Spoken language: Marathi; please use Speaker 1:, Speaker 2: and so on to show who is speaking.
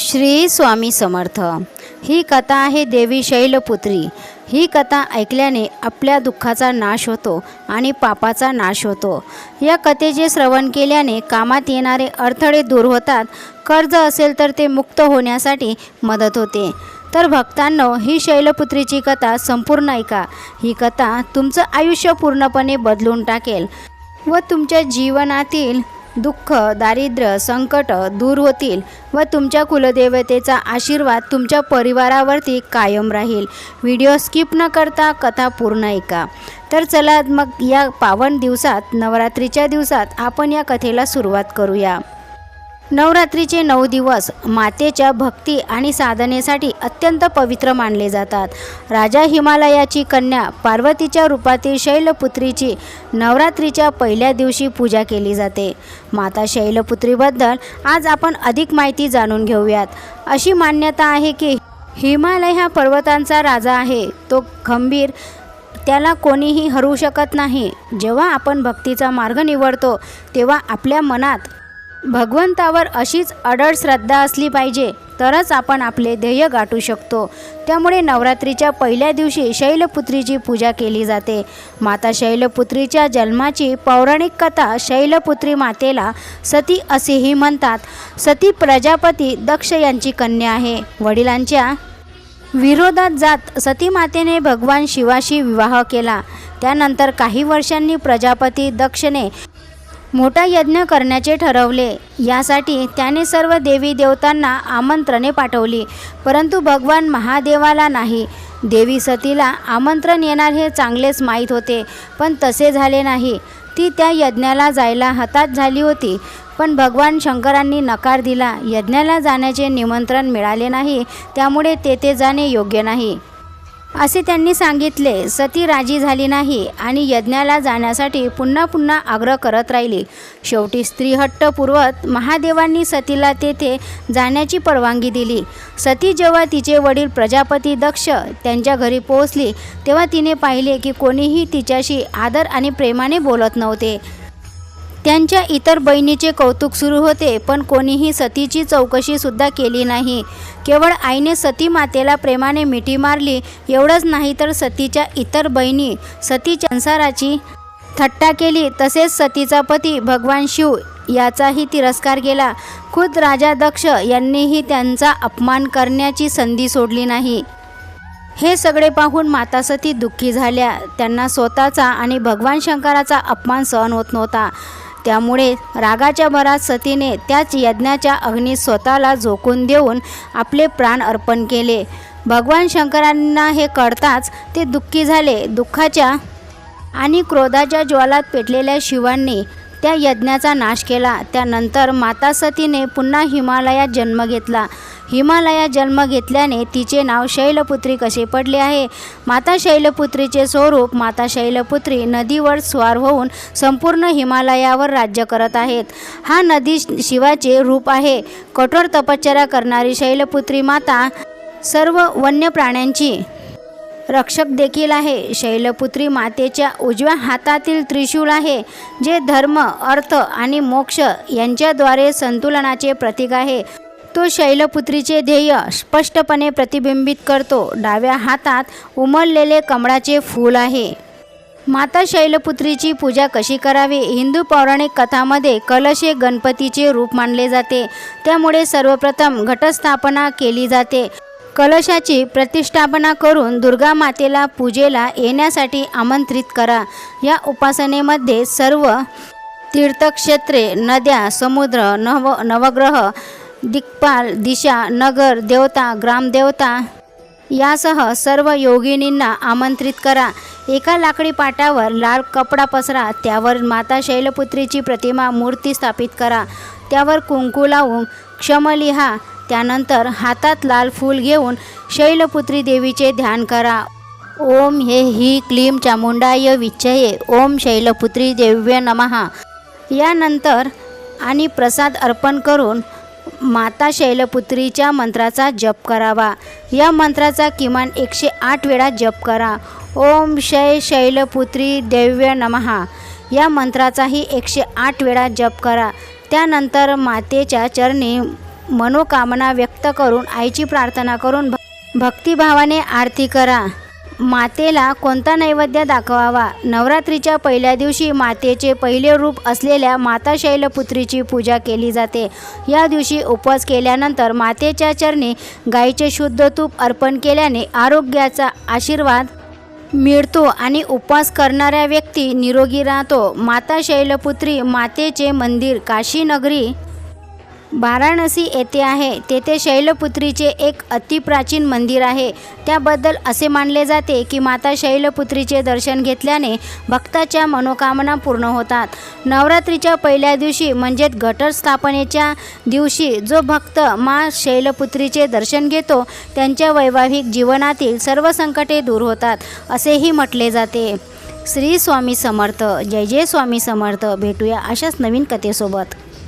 Speaker 1: श्री स्वामी समर्थ. ही कथा आहे देवी शैलपुत्री. ही कथा ऐकल्याने आपल्या दुःखाचा नाश होतो आणि पापाचा नाश होतो. या कथेचे श्रवण केल्याने कामात येणारे अडथळे दूर होतात. कर्ज असेल तर ते मुक्त होण्यासाठी मदत होते. तर भक्तांनो ही शैलपुत्रीची कथा संपूर्ण ऐका. ही कथा तुमचं आयुष्य पूर्णपणे बदलून टाकेल व तुमच्या जीवनातील दुःख दारिद्र्य संकट दूर होतील व तुमच्या कुलदेवतेचा आशीर्वाद तुमच्या परिवारावरती कायम राहील. व्हिडिओ स्किप न करता कथा पूर्ण ऐका. तर चला मग या पावन दिवसात नवरात्रीच्या दिवसात आपण या कथेला सुरुवात करूया. नवरात्रीचे नऊ दिवस मातेच्या भक्ती आणि साधनेसाठी अत्यंत पवित्र मानले जातात. राजा हिमालयाची कन्या पार्वतीच्या रूपातील शैलपुत्रीची नवरात्रीच्या पहिल्या दिवशी पूजा केली जाते. माता शैलपुत्रीबद्दल आज आपण अधिक माहिती जाणून घेऊयात. अशी मान्यता आहे की हिमालय हा पर्वतांचा राजा आहे. तो खंबीर त्याला कोणीही हरवू शकत नाही. जेव्हा आपण भक्तीचा मार्ग निवडतो तेव्हा आपल्या मनात भगवंतावर अशीच अडळ श्रद्धा असली पाहिजे तरच आपण आपले ध्येय गाठू शकतो. त्यामुळे नवरात्रीच्या पहिल्या दिवशी शैलपुत्रीची पूजा केली जाते. माता शैलपुत्रीच्या जन्माची पौराणिक कथा शैलपुत्री मातेला सती असेही म्हणतात. सती प्रजापती दक्ष यांची कन्या आहे. वडिलांच्या विरोधात जात सती मातेने भगवान शिवाशी विवाह केला. त्यानंतर काही वर्षांनी प्रजापती दक्षने मोठा यज्ञ करण्याचे ठरवले. यासाठी त्याने सर्व देवी देवतांना आमंत्रणे पाठवली. परंतु भगवान महादेवाला नाही. देवी सतीला आमंत्रण येणार हे चांगलेच माहीत होते पण तसे झाले नाही. ती त्या यज्ञाला जायला हताश झाली होती. पण भगवान शंकरांनी नकार दिला. यज्ञाला जाण्याचे निमंत्रण मिळाले नाही त्यामुळे तेथे जाणे योग्य नाही. असे त्यांनी सांगितले सती राजी झाली नाही आणि यज्ञाला जाण्यासाठी पुन्हा पुन्हा आग्रह करत राहिली. शेवटी स्त्री पुरवत महादेवांनी सतीला तेथे जाण्याची परवानगी दिली. सती जेव्हा तिचे वडील प्रजापती दक्ष त्यांच्या घरी पोहोचली तेव्हा तिने पाहिले की कोणीही तिच्याशी आदर आणि प्रेमाने बोलत नव्हते. त्यांच्या इतर बहिणीचे कौतुक सुरू होते पण कोणीही सतीची चौकशीसुद्धा केली नाही. केवळ आईने सती मातेला प्रेमाने मिठी मारली एवढंच नाही तर सतीच्या इतर बहिणी सती संसाराची थट्टा केली तसेच सतीचा पती भगवान शिव याचाही तिरस्कार केला. खुद राजा दक्ष यांनीही त्यांचा अपमान करण्याची संधी सोडली नाही. हे सगळे पाहून माता सती दुःखी झाल्या. त्यांना स्वतःचा आणि भगवान शंकराचा अपमान सहन होत नव्हता. त्यामुळे रागाच्या भरात सतीने त्याच यज्ञाच्या अग्नीत स्वतःला झोकून देऊन आपले प्राण अर्पण केले. भगवान शंकरांना हे कळताच ते दुःखी झाले. दुःखाच्या आणि क्रोधाच्या ज्वालात पेटलेल्या शिवांनी त्या यज्ञाचा नाश केला. त्यानंतर माता सतीने पुन्हा हिमालयात जन्म घेतला. हिमालयात जन्म घेतल्याने तिचे नाव शैलपुत्री कसे पडले आहे? माता शैलपुत्रीचे स्वरूप माता शैलपुत्री नदीवर स्वार होऊन संपूर्ण हिमालयावर राज्य करत आहेत. हा नदी शिवाचे रूप आहे. कठोर तपश्चर्या करणारी शैलपुत्री माता सर्व वन्य प्राण्यांची रक्षक देखील आहे. शैलपुत्री मातेच्या उजव्या हातातील त्रिशूळ आहे जे धर्म अर्थ आणि मोक्ष यांच्याद्वारे संतुलनाचे प्रतीक आहे. तो शैलपुत्रीचे ध्येय स्पष्टपणे प्रतिबिंबित करतो. डाव्या हातात उमललेले कमळाचे फूल आहे. माता शैलपुत्रीची पूजा कशी करावी? हिंदू पौराणिक कथामध्ये कलश हे गणपतीचे रूप मानले जाते. त्यामुळे सर्वप्रथम घटस्थापना केली जाते. कलशाची प्रतिष्ठापना करून दुर्गा मातेला पूजेला येण्यासाठी आमंत्रित करा. या उपासनेमध्ये सर्व तीर्थक्षेत्रे नद्या समुद्र नव नवग्रह दिक्पाल दिशा नगर देवता ग्रामदेवता यासह सर्व योगिनींना आमंत्रित करा. एका लाकडी पाटावर लाल कपडा पसरा त्यावर माता शैलपुत्रीची प्रतिमा मूर्ती स्थापित करा. त्यावर कुंकू लावून क्षम लिहा. त्यानंतर हातात लाल फूल घेऊन शैलपुत्री देवीचे ध्यान करा. ओम हे ही क्लीम चामुंडाय विच्छये. ओम शैलपुत्री देव्य नमहा. यानंतर आणि प्रसाद अर्पण करून माता शैलपुत्रीच्या मंत्राचा जप करावा. या मंत्राचा किमान एकशे आठ वेळा जप करा. ओम शै शैलपुत्री देव्य नमहा. या मंत्राचाही एकशे आठ वेळा जप करा. त्यानंतर मातेच्या चरणी मनोकामना व्यक्त करून आईची प्रार्थना करून भ- भक्तिभावाने आरती करा. मातेला कोणता नैवेद्य दाखवावा? नवरात्रीच्या पहिल्या दिवशी मातेचे पहिले रूप असलेल्या माता शैलपुत्रीची पूजा केली जाते. या दिवशी उपवास केल्यानंतर मातेच्या चरणी गाईचे शुद्ध तूप अर्पण केल्याने आरोग्याचा आशीर्वाद मिळतो आणि उपवास करणाऱ्या व्यक्ती निरोगी राहतो. माता शैलपुत्री मातेचे मंदिर काशीनगरी वाराणसी येथे आहे. तेथे शैलपुत्रीचे एक अतिप्राचीन मंदिर आहे. त्याबद्दल असे मानले जाते की माता शैलपुत्रीचे दर्शन घेतल्याने भक्ताच्या मनोकामना पूर्ण होतात. नवरात्रीच्या पहिल्या दिवशी म्हणजेच घटस्थापनेच्या दिवशी जो भक्त मा शैलपुत्रीचे दर्शन घेतो त्यांच्या वैवाहिक जीवनातील सर्व संकटे दूर होतात असेही म्हटले जाते. श्री स्वामी समर्थ. जय जय स्वामी समर्थ. भेटूया अशाच नवीन कथेसोबत.